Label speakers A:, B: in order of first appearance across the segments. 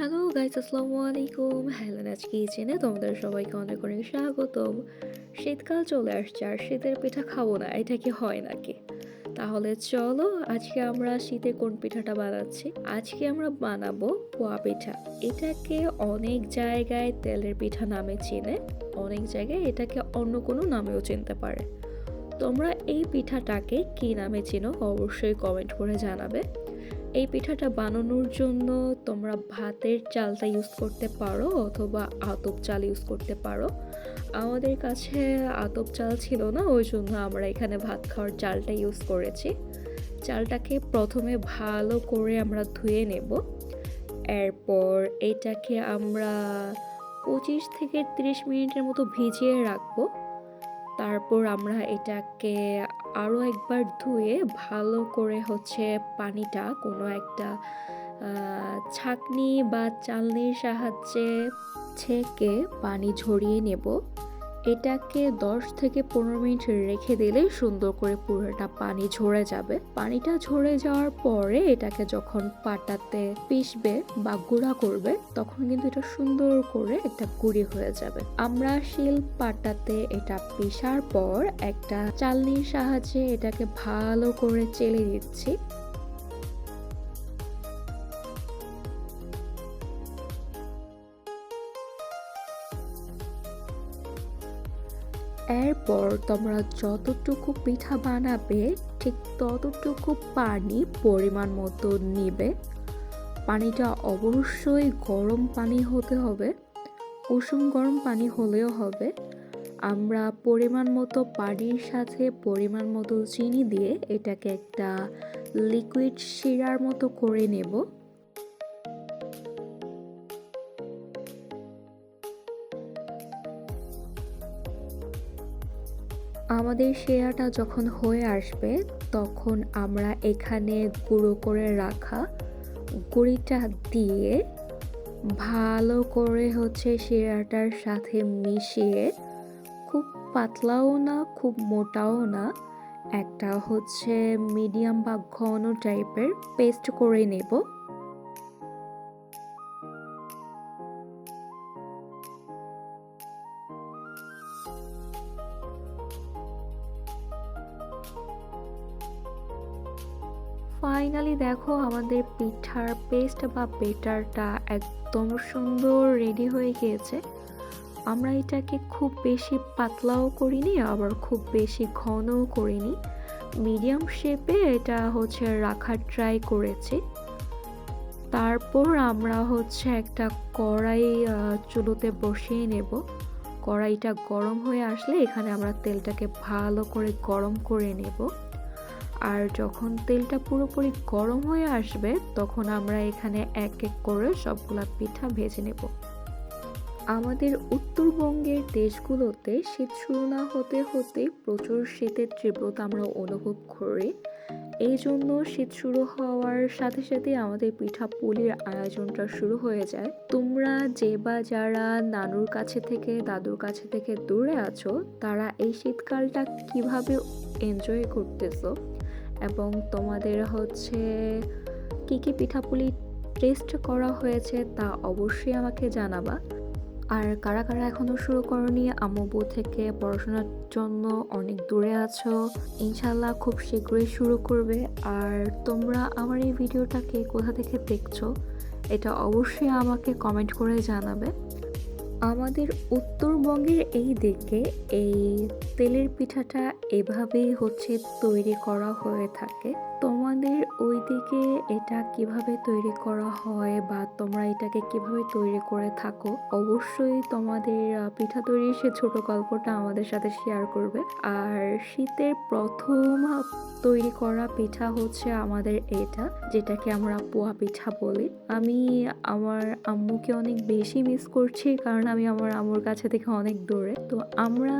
A: Hello guys আসসালামু আলাইকুম hello আজকে কিচেনে তোমাদের সবাইকে অনেক অনেক স্বাগতম। শীতকাল চলে আসছে আর শীতের পিঠা খাব না, এটা কি হয় নাকি? তাহলে চলো, আজকে আমরা শীতে কোন পিঠাটা বানাচ্ছি? আজকে আমরা বানাবো পোয়া পিঠা। এটাকে অনেক জায়গায় তেলের পিঠা নামে চিনে। অনেক জায়গায় এটাকে অন্য কোনো নামেও চিনতে পারে। তোমরা এই পিঠাটাকে কী নামে চিনো, অবশ্যই কমেন্ট করে জানাবে। এই পিঠাটা বানানোর জন্য তোমরা ভাতের চালটা ইউজ করতে পারো অথবা আতপ চাল ইউজ করতে পারো। আমাদের কাছে আতপ চাল ছিল না, ওই জন্য আমরা এখানে ভাত খাওয়ার চালটা ইউজ করেছি। চালটাকে প্রথমে ভালো করে আমরা ধুয়ে নেব। এরপর এটাকে আমরা পঁচিশ থেকে তিরিশ মিনিটের মতো ভিজিয়ে রাখব। তারপর আমরা এটাকে আরও একবার ধুয়ে ভালো করে হচ্ছে পানিটা কোনো একটা ছাকনি বা চালনির সাহায্যে ছেঁকে পানি ঝরিয়ে নেব। এটাকে 10 থেকে পনেরো মিনিট রেখে দিলেই সুন্দর করে পুরোটা পানি ঝরে যাবে। পানিটা ঝরে যাওয়ার পরে এটাকে যখন পাটাতে পিষবে বা গুঁড়া করবে, তখন কিন্তু এটা সুন্দর করে একটা গুঁড়ি হয়ে যাবে। আমরা শিল পাটাতে এটা পিষার পর একটা চালনির সাহায্যে এটাকে ভালো করে চেলে দিচ্ছি এরপর তোমরা যতটুকু পিঠা বানাবে, ঠিক ততটুকু পানি পরিমাণ মতো নিবে। পানিটা অবশ্যই গরম পানি হতে হবে। উষুম গরম পানি হলেও হবে। আমরা পরিমাণ মতো পানির সাথে পরিমাণ মতো চিনি দিয়ে এটাকে একটা লিকুইড শিরার মতো করে নেব। আমাদের সেরাটা যখন হয়ে আসবে, তখন আমরা এখানে গুঁড়ো করে রাখা গুঁড়িটা দিয়ে ভালো করে হচ্ছে শিরাটার সাথে মিশিয়ে খুব পাতলাও না, খুব মোটাও না, একটা হচ্ছে মিডিয়াম বা ঘন টাইপের পেস্ট করে নেব। ফাইনালি দেখো আমাদের পিঠার পেস্ট বা বেটারটা একদম সুন্দর রেডি হয়ে গিয়েছে। আমরা এটাকে খুব বেশি পাতলাও করিনি, আবার খুব বেশি ঘনও করিনি। মিডিয়াম শেপে এটা হচ্ছে রাখার ট্রাই করেছি। তারপর আমরা হচ্ছে একটা কড়াই চুলোতে বসিয়ে নেব। কড়াইটা গরম হয়ে আসলে এখানে আমরা তেলটাকে ভালো করে গরম করে নেব। আর যখন তেলটা পুরোপুরি গরম হয়ে আসবে, তখন আমরা এখানে এক এক করে সবগুলা পিঠা ভেজে নেব। আমাদের উত্তরবঙ্গের দেশগুলোতে শীত শুরু না হতে হতে প্রচুর শীতের তীব্রতা আমরা অনুভব করি। এই জন্য শীত শুরু হওয়ার সাথে সাথে আমাদের পিঠা পুলির আয়োজনটা শুরু হয়ে যায়। তোমরা যে বা যারা নানুর কাছে থেকে, দাদুর কাছে থেকে দূরে আছো, তারা এই শীতকালটা কীভাবে এনজয় করতেছো? এবং তোমাদের হচ্ছে কি কি পিঠাপুলি টেস্ট করা হয়েছে তা অবশ্যই আমাকে জানাবা। আর কারা কারা এখনও শুরু করনি, আম্মু থেকে পড়াশোনার জন্য অনেক দূরে আছো ইনশাল্লাহ খুব শীঘ্রই শুরু করবে। আর তোমরা আমার এই ভিডিওটাকে কোথা থেকে দেখছ, এটা অবশ্যই আমাকে কমেন্ট করে জানাবে। আমাদের উত্তরবঙ্গের এই দিকে এই তেলের পিঠাটা এভাবেই হচ্ছে তৈরি করা হয়ে থাকে। তোমাদের ওই দিকে এটা কীভাবে তৈরি করা হয় বা তোমরা এটাকে কীভাবে তৈরি করে থাকো? অবশ্যই তোমাদের পিঠা তৈরির সে ছোট গল্পটা আমাদের সাথে শেয়ার করবে। আর শীতের প্রথম তৈরি করা পিঠা হচ্ছে আমাদের এটা, যেটাকে আমরা পোয়া পিঠা বলি। আমি আমার আম্মুকে অনেক বেশি মিস করছি, কারণ আমি আমার আম্মুর কাছে থেকে অনেক দূরে। তো আমরা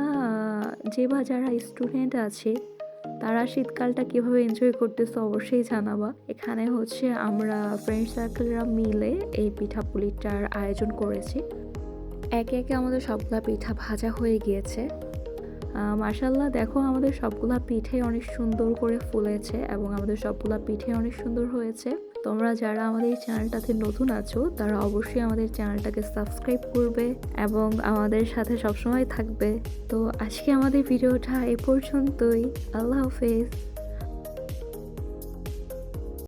A: যে বা যারা স্টুডেন্ট আছে তারা শীতকালটা কীভাবে এনজয় করতেছে অবশ্যই জানাবা। এখানে হচ্ছে আমরা ফ্রেন্ড সার্কেলরা মিলে এই পিঠাপুলিটার আয়োজন করেছি। একে একে আমাদের সবগুলা পিঠা ভাজা হয়ে গিয়েছে। মার্শাল্লাহ দেখো আমাদের সবগুলা পিঠে অনেক সুন্দর করে ফুলেছে এবং আমাদের সবগুলা পিঠে অনেক সুন্দর হয়েছে। তোমরা যারা আমাদের চ্যানেলটাতে নতুন আছো, তারা অবশ্যই আমাদের চ্যানেলটাকে সাবস্ক্রাইব করবে এবং আমাদের সাথে সবসময় থাকবে। তো আজকে আমাদের ভিডিওটা এ পর্যন্তই। আল্লাহ হাফেজ।